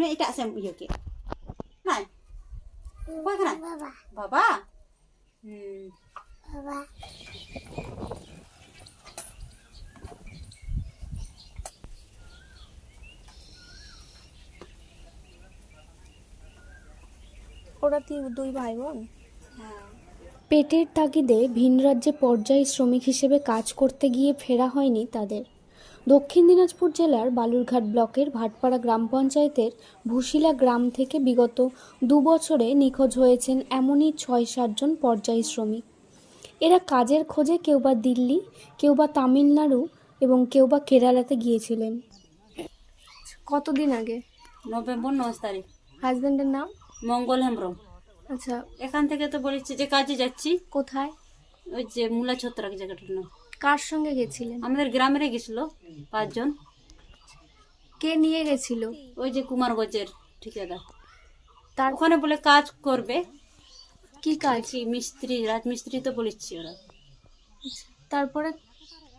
ᱵᱟᱵᱟ ᱵᱟᱵᱟ আছে ᱵᱟᱵᱟ ᱵᱟᱵᱟ কয়খানে বাবা দুই ভাই বোন? পেটের তাগিদে ভিন রাজ্যে পর্যায়ী শ্রমিক হিসেবে কাজ করতে গিয়ে ফেরা হয়নি তাদের। দক্ষিণ দিনাজপুর জেলার বালুরঘাট ব্লকের ভাটপাড়া গ্রাম পঞ্চায়েতের ভুশিলা গ্রাম থেকে বিগত দু বছরে নিখোঁজ হয়েছেন এমনই ছয় সাতজন পর্যায়ী শ্রমিক। এরা কাজের খোঁজে কেউ বা দিল্লি কেউ বা তামিলনাড়ু এবং কেউ বা কেরালাতে গিয়েছিলেন। কতদিন আগে? নভেম্বর নয় তারিখ। হাজবেন্ডের নাম? মঙ্গল হেমব্রম। আচ্ছা। এখান থেকে তো বলেছি যে কাজে যাচ্ছি। কোথায়? ওই যে মূলা ছত্রাক জায়গাটার নাম। কার সঙ্গে গেছিলেন? আমাদের গ্রামেরে গেছিল পাঁচজন। কে নিয়ে গেছিল? ওই যে কুমারগঞ্জের ঠিকাদার। তার ওখানে বলে কাজ করবে। কি কাজ? কি মিস্ত্রি রাজমিস্ত্রি তো বলেছি ওরা। তারপরে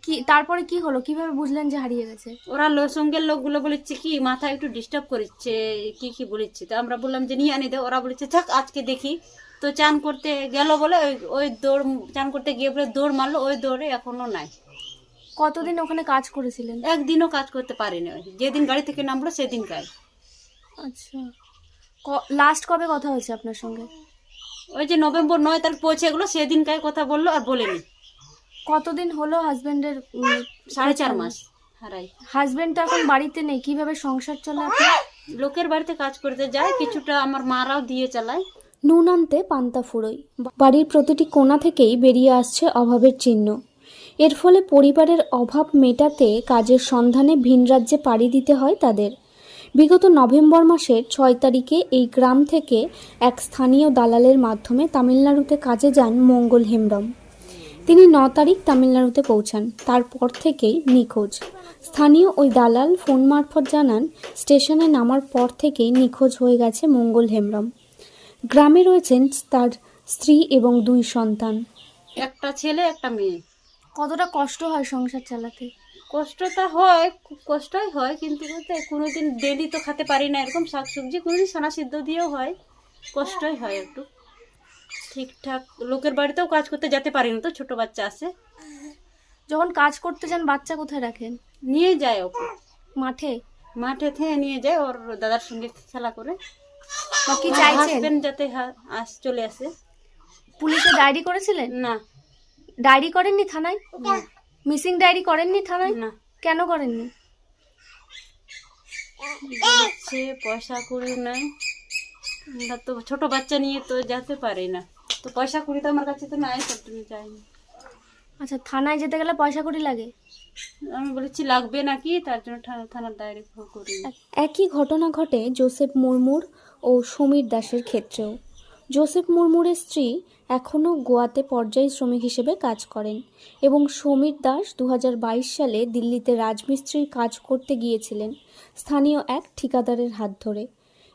কি তারপরে কি হলো? কীভাবে বুঝলেন যে হারিয়ে গেছে? ওরা লো সঙ্গের লোকগুলো বলেছে কি মাথা একটু ডিস্টার্ব করছে কি কি বলেছে। তো আমরা বললাম যে নিয়ে আনি দে। ওরা বলেছে থাক আজকে দেখি। তো চান করতে গেল বলে ওই ওই দৌড় চান করতে গিয়ে বলে দৌড় মারলো ওই দৌড়ে এখনও নাই। কতদিন ওখানে কাজ করেছিলেন? একদিনও কাজ করতে পারেনি ওই। যেদিন গাড়ি থেকে নামলো সেদিন কাজ আচ্ছা। লাস্ট কবে কথা হয়েছে আপনার সঙ্গে? ওই যে নভেম্বর নয় তারিখ পৌঁছে গেলো সেদিন কাজ কথা বলল আর বলেনি। কতদিন হলো হাজবেন্ডের সাড়ে চার মাস হারাই। হাজবেন্ড তো এখন বাড়িতে নেই কীভাবে সংসার চলে আপনার? লোকের বাড়িতে কাজ করতে যায় কিছুটা আমার মারাও দিয়ে চালায়। নুন আনতে পান্তা ফুরোয়। বাড়ির প্রতিটি কোণা থেকেই বেরিয়ে আসছে অভাবের চিহ্ন। এর ফলে পরিবারের অভাব মেটাতে কাজের সন্ধানে ভিন রাজ্যে পাড়ি দিতে হয় তাদের। বিগত নভেম্বর মাসের ছয় তারিখে এই গ্রাম থেকে এক স্থানীয় দালালের মাধ্যমে তামিলনাড়ুতে কাজে যান মঙ্গল হেমব্রম। তিনি ন তারিখ তামিলনাড়ুতে পৌঁছান, তারপর থেকেই নিখোঁজ। স্থানীয় ওই দালাল ফোন মারফত জানান, স্টেশনে নামার পর থেকেই নিখোঁজ হয়ে গেছে মঙ্গল হেমব্রম। গ্রামে রয়েছেন তার স্ত্রী এবং দুই সন্তান। একটা ছেলে একটা মেয়ে। কতটা কষ্ট হয় সংসার চালাতে? কষ্টটা হয় খুব কষ্টই হয় কিন্তু বলতে কোনোদিন ডেলি তো খেতে পারি না এরকম শাক শাকসবজি কোনোদিন সানা সিদ্ধ দিয়েও হয়। কষ্টই হয় একটু। ঠিকঠাক লোকের বাড়িতেও কাজ করতে যেতে পারি না তো ছোট বাচ্চা আছে। যখন কাজ করতে যান বাচ্চা কোথায় রাখেন? নিয়ে যায় ওকে। মাঠে? মাঠে থেকে নিয়ে যায় ওর দাদার সঙ্গে খেলা করে। বা কি চাইছেন? হাজবেন্ড যাতে হা- আস চলে আসে। পুলিশে ডায়েরি করেছিলেন? না। ডায়েরি করেননি থানায়? মিসিং ডায়েরি করেননি থানায়? না। কেন করেননি? পয়সা কুড়ি নাই আমরা তো ছোট বাচ্চা নিয়ে তো যেতে পারি না। তো পয়সা কুড়ি তো আমার কাছে তো নাই তার জন্য যাইনি আচ্ছা থানায় যেতে গেলে পয়সা কড়ি লাগে? আমি বলেছি লাগবে নাকি? তার জন্য থা- থানার ডায়েরি করি। একই ঘটনা ঘটে জোসেফ মুর্মুর ও সমীর দাসের ক্ষেত্রেও। জোসেফ মুর্মুরের স্ত্রী এখনও গোয়াতে পর্যায়ী শ্রমিক হিসেবে কাজ করেন এবং সমীর দাস দু হাজার বাইশ সালে দিল্লিতে রাজমিস্ত্রির কাজ করতে গিয়েছিলেন স্থানীয় এক ঠিকাদারের হাত ধরে।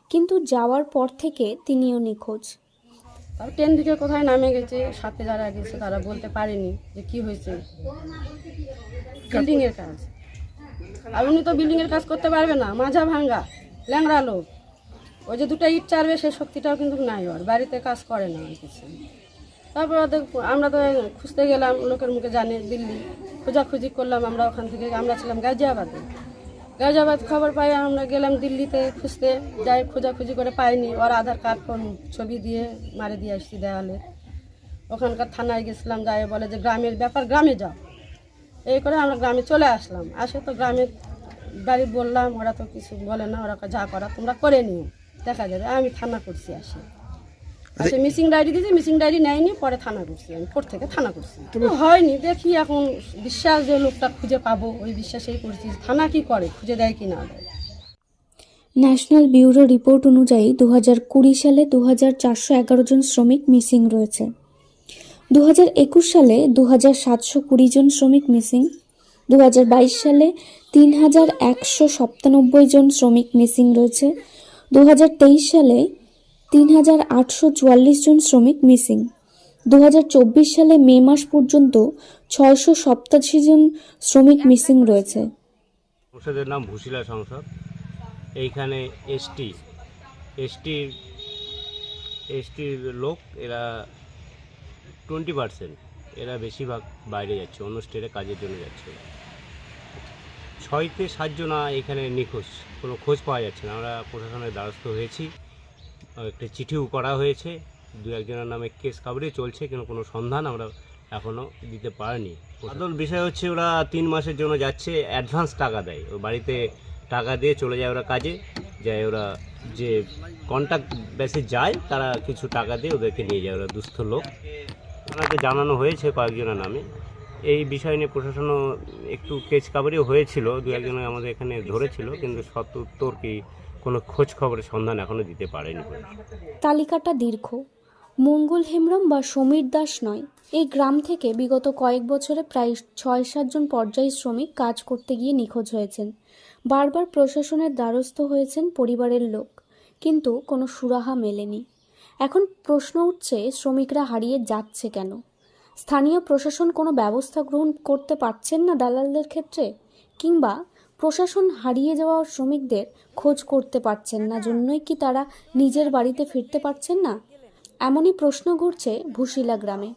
কিন্তু যাওয়ার পর থেকে তিনিও নিখোঁজ। ট্রেন থেকে কোথায় নামে গেছে? সাথে যারা গেছে তারা বলতে পারেনি যে কি হয়েছে। বিল্ডিং এর কাজ। আর উনি তো বিল্ডিং এর কাজ করতে পারবে না। মাঝা ভাঙ্গা, ল্যাংড়া লোক। ওই যে দুটো ইট চারবে সেই শক্তিটাও কিন্তু নাই ওর। বাড়িতে কাজ করে না কিছু। তারপর ওদের আমরা তো খুঁজতে গেলাম, লোকের মুখে জানে, দিল্লি। খোঁজাখুঁজি করলাম আমরা ওখান থেকে, আমরা ছিলাম গাজিয়াবাদে। গাজিয়াবাদ খবর পাই, আমরা গেলাম দিল্লিতে খুঁজতে। যাই খোঁজাখুঁজি করে পাইনি, ওর আধার কার্ড ফোন, ছবি দিয়ে মারে দিয়ে আসছি দেওয়ালে। ওখানকার থানায় গেছিলাম, যাই বলে যে গ্রামের ব্যাপার, গ্রামে যাও। এই করে আমরা গ্রামে চলে আসলাম। আসে তো গ্রামের বাড়ি বললাম, ওরা তো কিছু বলে না, ওরা যা করা, তোমরা করে নিও। দেখা যাবে আমি থানা করছি আসে আসে মিসিং ডায়েরি দিয়েছি মিসিং ডায়েরি নেয়নি পরে থানা করছি আমি কোর্ট থেকে থানা করছি। কিন্তু হয়নি দেখি এখন বিশ্বাস যে লোকটা খুঁজে পাবো ওই বিশ্বাসেই করছি থানা কি করে খুঁজে দেয় কি না দেয়। ন্যাশনাল ব্যুরো রিপোর্ট অনুযায়ী দু কুড়ি সালে দু চারশো এগারো জন শ্রমিক মিসিং রয়েছে। দু একুশ সালে দু হাজার সাতশো কুড়ি জন শ্রমিক মিসিং দু হাজার বাইশ সালে তিন হাজার একশো সাতানব্বই জন শ্রমিক মিসিং রয়েছে দু সালে তিন হাজার আটশো চুয়াল্লিশ জন শ্রমিক মিসিং। দু সালে মে মাস পর্যন্ত ছয়শো সপ্তাশি জন শ্রমিক মিসিং রয়েছে। সংসদের নাম ভুশিলা সংসদ। এইখানে এসটি এসটির এসটির লোক এরা টোয়েন্টি পার্সেন্ট। এরা বেশিরভাগ বাইরে যাচ্ছে, অন্য স্টেটে কাজের জন্য যাচ্ছে। ছয়তে সাতজনা এখানে নিখোঁজ। কোনো খোঁজ পাওয়া যাচ্ছে না। আমরা প্রশাসনের দ্বারস্থ হয়েছি। একটা চিঠিও করা হয়েছে। দু একজনের নামে কেস কাবড়ে চলছে, কিন্তু কোনো সন্ধান আমরা এখনও দিতে পারিনি। আসল বিষয় হচ্ছে ওরা তিন মাসের জন্য যাচ্ছে অ্যাডভান্স টাকা দেয়। ও বাড়িতে টাকা দিয়ে চলে যায় ওরা কাজে। যায় ওরা যে কন্ট্যাক্ট বেসে যায়, তারা কিছু টাকা দিয়ে ওদেরকে নিয়ে যায়। ওরা দুস্থ লোক। ওনাকে জানানো হয়েছে কয়েকজনের নামে। এই বিষয় নিয়ে প্রশাসনও একটু কেচ কাবারিও হয়েছিল। দু একজন আমাদের এখানে ধরেছিল, কিন্তু সত উত্তর কি কোনো খোঁজ খবরের সন্ধান এখনও দিতে পারেনি তালিকাটা দীর্ঘ। মঙ্গল হেমব্রম বা সমীর দাস নয়। এই গ্রাম থেকে বিগত কয়েক বছরে প্রায় ছয় সাতজন পর্যায়ী শ্রমিক কাজ করতে গিয়ে নিখোঁজ হয়েছেন। বারবার প্রশাসনের দ্বারস্থ হয়েছেন পরিবারের লোক, কিন্তু কোনো সুরাহা মেলেনি। এখন প্রশ্ন উঠছে, শ্রমিকরা হারিয়ে যাচ্ছে কেন? স্থানীয় প্রশাসন কোনো ব্যবস্থা গ্রহণ করতে পারছেন না দালালদের ক্ষেত্রে? কিংবা প্রশাসন হারিয়ে যাওয়া শ্রমিকদের খোঁজ করতে পারছেন না জন্যই কি তারা নিজের বাড়িতে ফিরতে পারছেন না? এমনই প্রশ্ন ঘুরছে ভুশিলা গ্রামে।